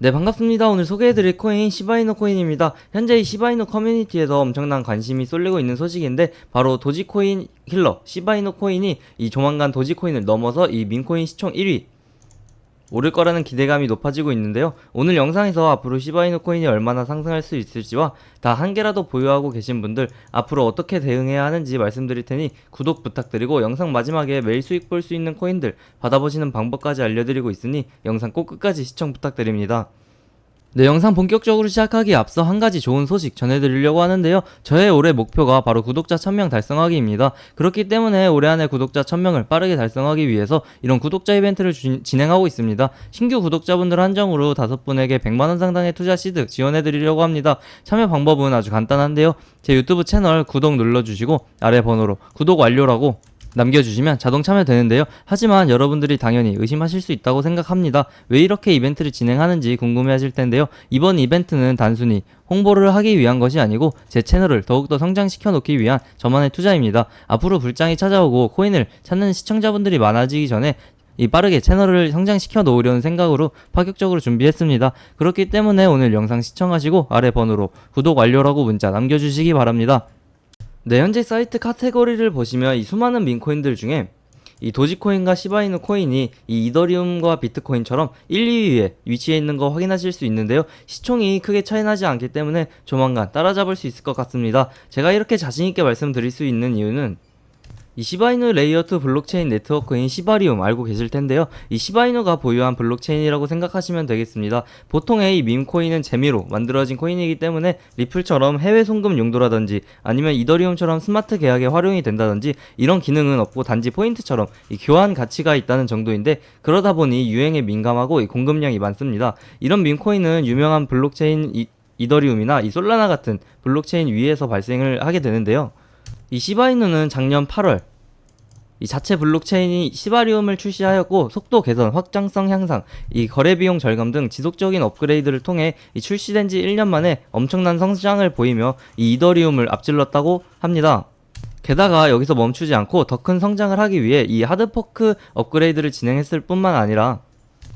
네 반갑습니다. 오늘 소개해드릴 코인 시바이노 코인입니다. 현재 이 시바이노 커뮤니티에서 엄청난 관심이 쏠리고 있는 소식인데 바로 도지코인 힐러 시바이노 코인이 이 조만간 도지코인을 넘어서 이 민코인 시총 1위 오를 거라는 기대감이 높아지고 있는데요. 오늘 영상에서 앞으로 시바이노 코인이 얼마나 상승할 수 있을지와 다 한 개라도 보유하고 계신 분들 앞으로 어떻게 대응해야 하는지 말씀드릴 테니 구독 부탁드리고 영상 마지막에 매일 수익 볼 수 있는 코인들 받아보시는 방법까지 알려드리고 있으니 영상 꼭 끝까지 시청 부탁드립니다. 네, 영상 본격적으로 시작하기 앞서 한 가지 좋은 소식 전해드리려고 하는데요. 저의 올해 목표가 바로 구독자 1000명 달성하기입니다. 그렇기 때문에 올해 안에 구독자 1000명을 빠르게 달성하기 위해서 이런 구독자 이벤트를 주- 진행하고 있습니다. 신규 구독자분들 한정으로 5분에게 100만원 상당의 투자 시드 지원해드리려고 합니다. 참여 방법은 아주 간단한데요. 제 유튜브 채널 구독 눌러주시고 아래 번호로 구독 완료라고 남겨주시면 자동 참여되는데요. 하지만 여러분들이 당연히 의심하실 수 있다고 생각합니다. 왜 이렇게 이벤트를 진행하는지 궁금해하실 텐데요. 이번 이벤트는 단순히 홍보를 하기 위한 것이 아니고 제 채널을 더욱더 성장시켜 놓기 위한 저만의 투자입니다. 앞으로 불장이 찾아오고 코인을 찾는 시청자분들이 많아지기 전에 이 빠르게 채널을 성장시켜 놓으려는 생각으로 파격적으로 준비했습니다. 그렇기 때문에 오늘 영상 시청하시고 아래 번호로 구독 완료라고 문자 남겨주시기 바랍니다. 네, 현재 사이트 카테고리를 보시면 이 수많은 민코인들 중에 이 도지코인과 시바이누 코인이 이 이더리움과 비트코인처럼 1, 2위에 위치해 있는 거 확인하실 수 있는데요. 시총이 크게 차이 나지 않기 때문에 조만간 따라잡을 수 있을 것 같습니다. 제가 이렇게 자신있게 말씀드릴 수 있는 이유는 이 시바이누 레이어2 블록체인 네트워크인 시바리움 알고 계실 텐데요. 이 시바이누가 보유한 블록체인이라고 생각하시면 되겠습니다. 보통의 이 밈코인은 재미로 만들어진 코인이기 때문에 리플처럼 해외 송금 용도라든지 아니면 이더리움처럼 스마트 계약에 활용이 된다든지 이런 기능은 없고 단지 포인트처럼 이 교환 가치가 있다는 정도인데 그러다 보니 유행에 민감하고 이 공급량이 많습니다. 이런 밈코인은 유명한 블록체인 이, 이더리움이나 이 솔라나 같은 블록체인 위에서 발생을 하게 되는데요. 이 시바이누는 작년 8월 이 자체 블록체인이 시바리움을 출시하였고 속도 개선, 확장성 향상, 이 거래 비용 절감 등 지속적인 업그레이드를 통해 이 출시된 지 1년 만에 엄청난 성장을 보이며 이 이더리움을 앞질렀다고 합니다. 게다가 여기서 멈추지 않고 더 큰 성장을 하기 위해 이 하드포크 업그레이드를 진행했을 뿐만 아니라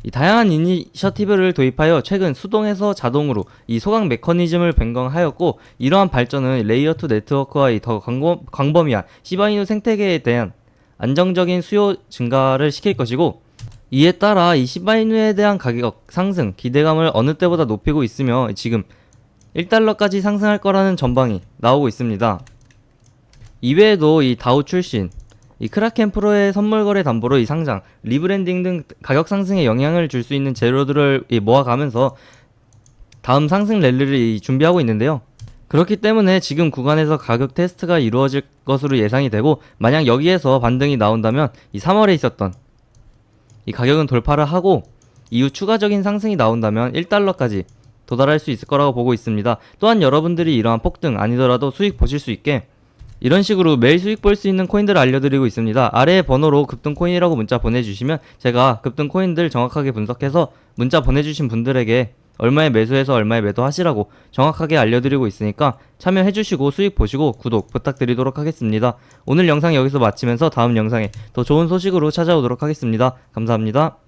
이 다양한 이니셔티브를 도입하여 최근 수동에서 자동으로 이 소각 메커니즘을 변경하였고 이러한 발전은 레이어 2 네트워크와 이더 광범, 광범 위한 시바이누 생태계에 대한 안정적인 수요 증가를 시킬 것이고 이에 따라 이 시바이누에 대한 가격 상승 기대감을 어느 때보다 높이고 있으며 지금 1달러까지 상승할 거라는 전방이 나오고 있습니다. 이외에도 이 다우 출신, 이 크라켄 프로의 선물 거래 담보로 이 상장, 리브랜딩 등 가격 상승에 영향을 줄 수 있는 재료들을 이 모아가면서 다음 상승 랠리를 이 준비하고 있는데요. 그렇기 때문에 지금 구간에서 가격 테스트가 이루어질 것으로 예상이 되고 만약 여기에서 반등이 나온다면 이 3월에 있었던 이 가격은 돌파를 하고 이후 추가적인 상승이 나온다면 1달러까지 도달할 수 있을 거라고 보고 있습니다. 또한 여러분들이 이러한 폭등 아니더라도 수익 보실 수 있게 이런 식으로 매일 수익 볼 수 있는 코인들을 알려드리고 있습니다. 아래 번호로 급등 코인이라고 문자 보내주시면 제가 급등 코인들 정확하게 분석해서 문자 보내주신 분들에게 얼마에 매수해서 얼마에 매도하시라고 정확하게 알려드리고 있으니까 참여해주시고 수익 보시고 구독 부탁드리도록 하겠습니다. 오늘 영상 여기서 마치면서 다음 영상에 더 좋은 소식으로 찾아오도록 하겠습니다. 감사합니다.